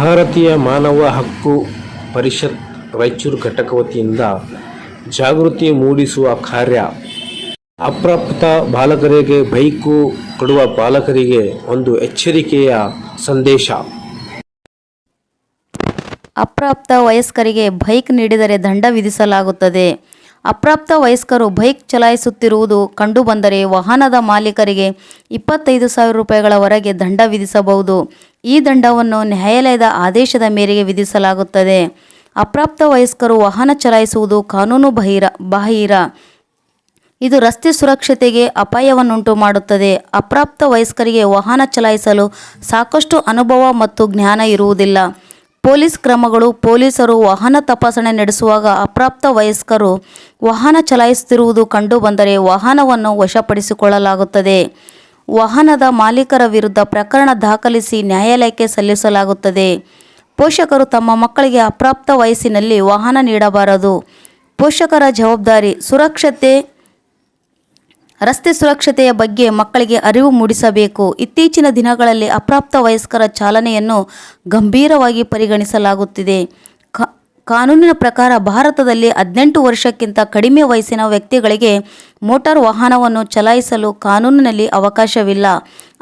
ಭಾರತೀಯ ಮಾನವ ಹಕ್ಕು ಪರಿಷತ್ ರಾಯಚೂರು ಘಟಕ ವತಿಯಿಂದ ಜಾಗೃತಿ ಮೂಡಿಸುವ ಕಾರ್ಯ. ಅಪ್ರಾಪ್ತ ಬಾಲಕರಿಗೆ ಬೈಕು ಕೊಡುವ ಬಾಲಕರಿಗೆ ಒಂದು ಎಚ್ಚರಿಕೆಯ ಸಂದೇಶ. ಅಪ್ರಾಪ್ತ ವಯಸ್ಕರಿಗೆ ಬೈಕ್ ನೀಡಿದರೆ ದಂಡ ವಿಧಿಸಲಾಗುತ್ತದೆ. ಅಪ್ರಾಪ್ತ ವಯಸ್ಕರು ಬೈಕ್ ಚಲಾಯಿಸುತ್ತಿರುವುದು ಕಂಡುಬಂದರೆ ವಾಹನದ ಮಾಲೀಕರಿಗೆ ಇಪ್ಪತ್ತೈದು ಸಾವಿರ ರೂಪಾಯಿಗಳವರೆಗೆ ದಂಡ ವಿಧಿಸಬಹುದು. ಈ ದಂಡವನ್ನು ನ್ಯಾಯಾಲಯದ ಆದೇಶದ ಮೇರೆಗೆ ವಿಧಿಸಲಾಗುತ್ತದೆ. ಅಪ್ರಾಪ್ತ ವಯಸ್ಕರು ವಾಹನ ಚಲಾಯಿಸುವುದು ಕಾನೂನು ಬಾಹಿರ ಬಾಹಿರ. ಇದು ರಸ್ತೆ ಸುರಕ್ಷತೆಗೆ ಅಪಾಯವನ್ನುಂಟು ಮಾಡುತ್ತದೆ. ಅಪ್ರಾಪ್ತ ವಯಸ್ಕರಿಗೆ ವಾಹನ ಚಲಾಯಿಸಲು ಸಾಕಷ್ಟು ಅನುಭವ ಮತ್ತು ಜ್ಞಾನ ಇರುವುದಿಲ್ಲ. ಪೊಲೀಸ್ ಕ್ರಮಗಳು ಪೊಲೀಸರು ವಾಹನ ತಪಾಸಣೆ ನಡೆಸುವಾಗ ಅಪ್ರಾಪ್ತ ವಯಸ್ಕರು ವಾಹನ ಚಲಾಯಿಸುತ್ತಿರುವುದು ಕಂಡುಬಂದರೆ ವಾಹನವನ್ನು ವಶಪಡಿಸಿಕೊಳ್ಳಲಾಗುತ್ತದೆ. ವಾಹನದ ಮಾಲೀಕರ ವಿರುದ್ಧ ಪ್ರಕರಣ ದಾಖಲಿಸಿ ನ್ಯಾಯಾಲಯಕ್ಕೆ ಸಲ್ಲಿಸಲಾಗುತ್ತದೆ. ಪೋಷಕರು ತಮ್ಮ ಮಕ್ಕಳಿಗೆ ಅಪ್ರಾಪ್ತ ವಯಸ್ಸಿನಲ್ಲಿ ವಾಹನ ನೀಡಬಾರದು. ಪೋಷಕರ ಜವಾಬ್ದಾರಿ ಸುರಕ್ಷತೆ, ರಸ್ತೆ ಸುರಕ್ಷತೆಯ ಬಗ್ಗೆ ಮಕ್ಕಳಿಗೆ ಅರಿವು ಮೂಡಿಸಬೇಕು. ಇತ್ತೀಚಿನ ದಿನಗಳಲ್ಲಿ ಅಪ್ರಾಪ್ತ ವಯಸ್ಕರ ಚಾಲನೆಯನ್ನು ಗಂಭೀರವಾಗಿ ಪರಿಗಣಿಸಲಾಗುತ್ತಿದೆ. ಕಾನೂನಿನ ಪ್ರಕಾರ ಭಾರತದಲ್ಲಿ ಹದಿನೆಂಟು ವರ್ಷಕ್ಕಿಂತ ಕಡಿಮೆ ವಯಸ್ಸಿನ ವ್ಯಕ್ತಿಗಳಿಗೆ ಮೋಟಾರ್ ವಾಹನವನ್ನು ಚಲಾಯಿಸಲು ಕಾನೂನಿನಲ್ಲಿ ಅವಕಾಶವಿಲ್ಲ.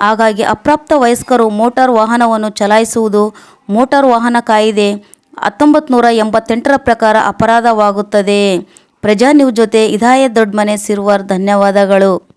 ಹಾಗಾಗಿ ಅಪ್ರಾಪ್ತ ವಯಸ್ಕರು ಮೋಟಾರ್ ವಾಹನವನ್ನು ಚಲಾಯಿಸುವುದು ಮೋಟಾರ್ ವಾಹನ ಕಾಯಿದೆ. ಹತ್ತೊಂಬತ್ತು ನೂರ ಎಂಬತ್ತೆಂಟರ ಪ್ರಕಾರ ಅಪರಾಧವಾಗುತ್ತದೆ. ಪ್ರಜಾ ನ್ಯೂಸ್ ಜೊತೆ ಇದಾಯ ದೊಡ್ಡಮನೆ ಸಿರ್ವರ್, ಧನ್ಯವಾದಗಳು.